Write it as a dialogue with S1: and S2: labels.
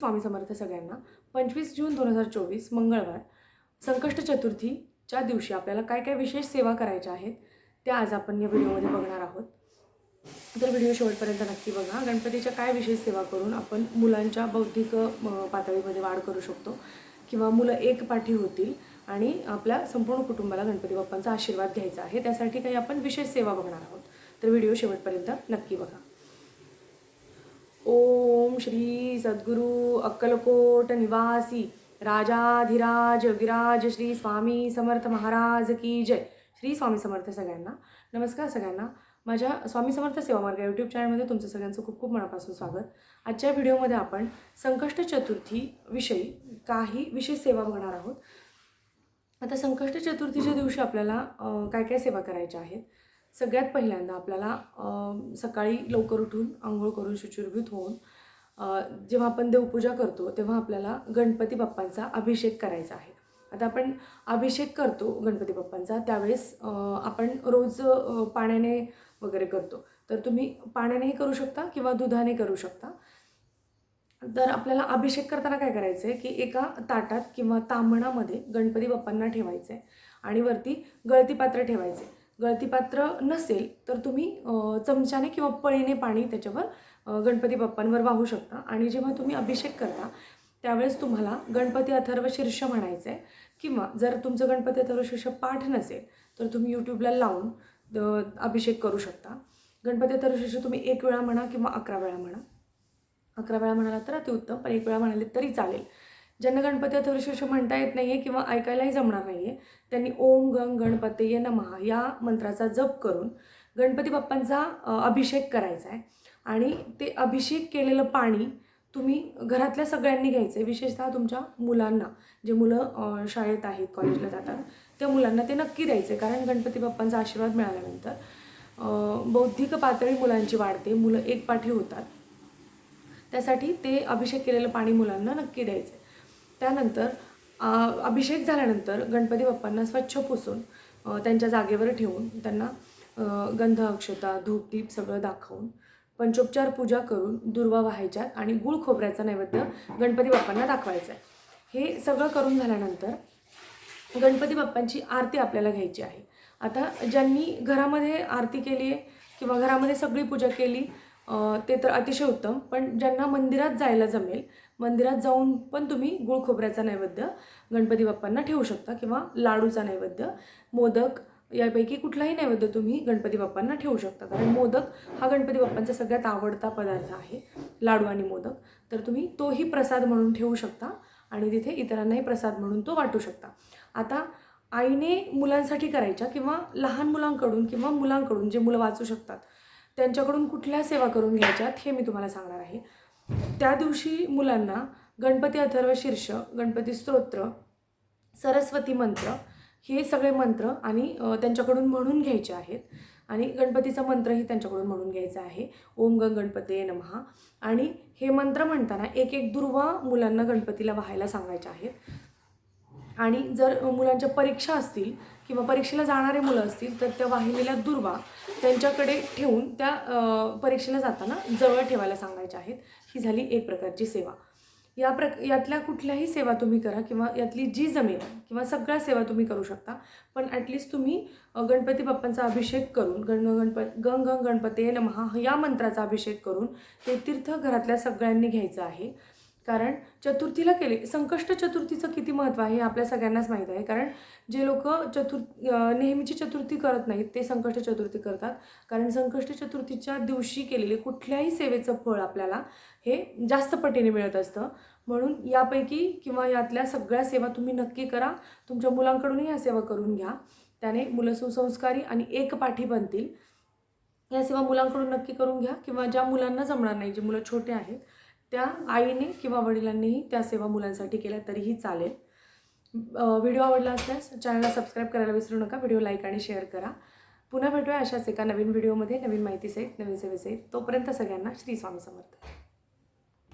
S1: स्वामी समर्थ सगळ्यांना. पंचवीस जून दोन हजार चोवीस मंगळवार संकष्ट चतुर्थीच्या दिवशी आपल्याला काय काय विशेष सेवा करायच्या आहेत त्या आज आपण या व्हिडिओमध्ये बघणार आहोत. तर व्हिडिओ शेवटपर्यंत नक्की बघा. गणपतीच्या काय विशेष सेवा करून आपण मुलांच्या बौद्धिक पातळीमध्ये वाढ करू शकतो किंवा मुलं एक पाठी होतील आणि आपल्या संपूर्ण कुटुंबाला गणपती बाप्पांचा आशीर्वाद घ्यायचा आहे. त्यासाठी काही आपण विशेष सेवा बघणार आहोत. तर व्हिडिओ शेवटपर्यंत नक्की बघा. श्री सद्गुरु अक्कलकोट निवासी राजाधिराज विराज श्री स्वामी समर्थ महाराज की जय. श्री स्वामी समर्थ सगळ्यांना. नमस्कार सगळ्यांना. माझ्या स्वामी समर्थ सेवा मार्ग यूट्यूब चॅनलमध्ये तुमचं सगळ्यांचं खूप खूप मनापासून स्वागत. आजच्या व्हिडिओमध्ये आपण संकष्ट चतुर्थी विषयी काही विशेष सेवा बघणार आहोत. आता संकष्ट चतुर्थीच्या दिवशी आपल्याला काय काय सेवा करायच्या आहेत? सगळ्यात पहिल्यांदा आपल्याला सकाळी लवकर उठून आंघोळ करून शुचिर्भूत होऊन जेव्हा आपण देवपूजा करतो तेव्हा आपल्याला गणपती बाप्पांचा अभिषेक करायचा आहे. आता आपण अभिषेक करतो गणपती बाप्पांचा त्यावेळेस आपण रोज पाण्याने वगैरे करतो. तर तुम्ही पाण्यानेही करू शकता किंवा दुधाने करू शकता. तर आपल्याला अभिषेक करताना काय करायचं आहे की एका ताटात किंवा तांबणामध्ये गणपती बाप्पांना ठेवायचं आहे आणि वरती गळतीपात्र ठेवायचे गळतीपात्र नसेल तर तुम्ही चमच्याने किंवा पळीने पाणी त्याच्यावर गणपती बाप्पांवर वाहू शकता. आणि जेव्हा तुम्ही अभिषेक करता त्यावेळेस तुम्हाला गणपती अथर्व शीर्ष म्हणायचं आहे किंवा जर तुमचं गणपती अथर्व शीर्ष पाठ नसेल तर तुम्ही यूट्यूबला लावून अभिषेक करू शकता. गणपती अथर्व शीर्ष तुम्ही एक वेळा म्हणा किंवा अकरा वेळा म्हणा. अकरा वेळा म्हणाला तर अतिउत्तम पण एक वेळा म्हणाले तरी चालेल. ज्यांना गणपती अथर्वशीर्ष म्हणता येत नाही आहे किंवा ऐकायलाही जमणार नाही आहे त्यांनी ओम गंग गणपतये नमः या मंत्राचा जप करून गणपती बाप्पांचा अभिषेक करायचा आहे आणि ते अभिषेक केलेलं पाणी तुम्ही घरातल्या सगळ्यांनी घ्यायचं आहे विशेषतः तुमच्या मुलांना. जे मुलं शाळेत आहेत कॉलेजला जातात त्या मुलांना ते नक्की द्यायचं आहे कारण गणपती बाप्पांचा आशीर्वाद मिळाल्यानंतर बौद्धिक पातळी मुलांची वाढते मुलं एक पाठी होतात. त्यासाठी ते अभिषेक केलेलं पाणी मुलांना नक्की द्यायचं त्यानंतर अभिषेक झाल्यानंतर गणपती बाप्पांना स्वच्छ पुसून त्यांच्या जागेवर ठेवून त्यांना गंध अक्षता धूप दीप सगळं दाखवून पंचोपचार पूजा करून दुर्वा व्हायच्या आणि गुळ खोबऱ्याचा नैवेद्य गणपती बाप्पांना दाखवायचा आहे. हे सगळं करून झाल्यानंतर गणपती बाप्पांची आरती आपल्याला घ्यायची आहे. आता ज्यांनी घरामध्ये आरती केली आहे किंवा घरामध्ये सगळी पूजा केली ते तर अतिशय उत्तम पण ज्यांना मंदिरात जायला जमेल मंदिरात जाऊन पण तुम्ही गुळ खोबऱ्याचा नैवेद्य गणपती बाप्पांना ठेवू शकता किंवा लाडूचा नैवेद्य मोदक यापैकी कुठलाही नैवेद्य तुम्ही गणपती बाप्पांना ठेवू शकता. कारण मोदक हा गणपती बाप्पांचा सगळ्यात आवडता पदार्थ आहे. लाडू आणि मोदक. तर तुम्ही तोही प्रसाद म्हणून ठेवू शकता आणि तिथे इतरांनाही प्रसाद म्हणून तो वाटू शकता. आता आईने मुलांसाठी करायच्या किंवा लहान मुलांकडून किंवा मुलांकडून जे मुलं वाचू शकतात त्यांच्याकडून कुठल्या सेवा करून घ्यायच्यात हे मी तुम्हाला सांगणार आहे. त्या दिवशी मुलांना गणपती अथर्व शीर्ष गणपती स्तोत्र सरस्वती मंत्र हे सगळे मंत्र आणि त्यांच्याकडून म्हणून घ्यायचे आहेत. आणि गणपतीचा मंत्रही त्यांच्याकडून म्हणून घ्यायचा आहे. ओम गंग गणपते नमहा आणि हे मंत्र म्हणताना एक एक दुर्वा मुलांना गणपतीला व्हायला सांगायच्या आहेत. आणि जर मुलांच्या परीक्षा असतील किंवा परीक्षेला जाणारे मुलं असतील तर त्या वाहिलेल्या दुर्वा त्यांच्याकडे ठेवून त्या परीक्षेला जाताना जवळ ठेवायला सांगायच्या आहेत. ही झाली एक प्रकारची सेवा. या प्रक यातल्या कुठल्याही सेवा तुम्ही करा किंवा यातली जी जमेल किंवा सगळ्या सेवा तुम्ही करू शकता. पण ॲटलिस्ट तुम्ही गणपती बाप्पांचा अभिषेक करून गण गणप गंग गंग गणपते नमहा या मंत्राचा अभिषेक करून ते तीर्थ घरातल्या सगळ्यांनी घ्यायचं आहे. कारण चतुर्थीला केले संकष्ट चतुर्थीचं किती महत्त्व आहे हे आपल्या सगळ्यांनाच माहीत आहे. कारण जे लोक चतुर् नेहमीची चतुर्थी करत नाहीत ते संकष्ट चतुर्थी करतात. कारण संकष्ट चतुर्थीच्या दिवशी केलेले कुठल्याही सेवेचं फळ आपल्याला हे जास्त पटीने मिळत असतं. म्हणून यापैकी किंवा यातल्या सगळ्या सेवा तुम्ही नक्की करा. तुमच्या मुलांकडूनही या सेवा करून घ्या. त्याने मुलं सुसंस्कारी आणि एकपाठी बनतील. या सेवा मुलांकडून नक्की करून घ्या किंवा ज्या मुलांना जमणार नाही जे मुलं छोटे आहेत त्या आईने किंवा वडिलांनीही त्या सेवा मुलांसाठी केल्या तरीही चालेल. व्हिडिओ आवडला असल्यास चॅनलला सबस्क्राईब करायला विसरू नका व्हिडिओ लाईक आणि शेअर करा. पुन्हा भेटूया अशाच एका नवीन व्हिडिओमध्ये. नवीन माहितीसहित नवीन सेवेसहित. तोपर्यंत सगळ्यांना श्री स्वामी समर्थ.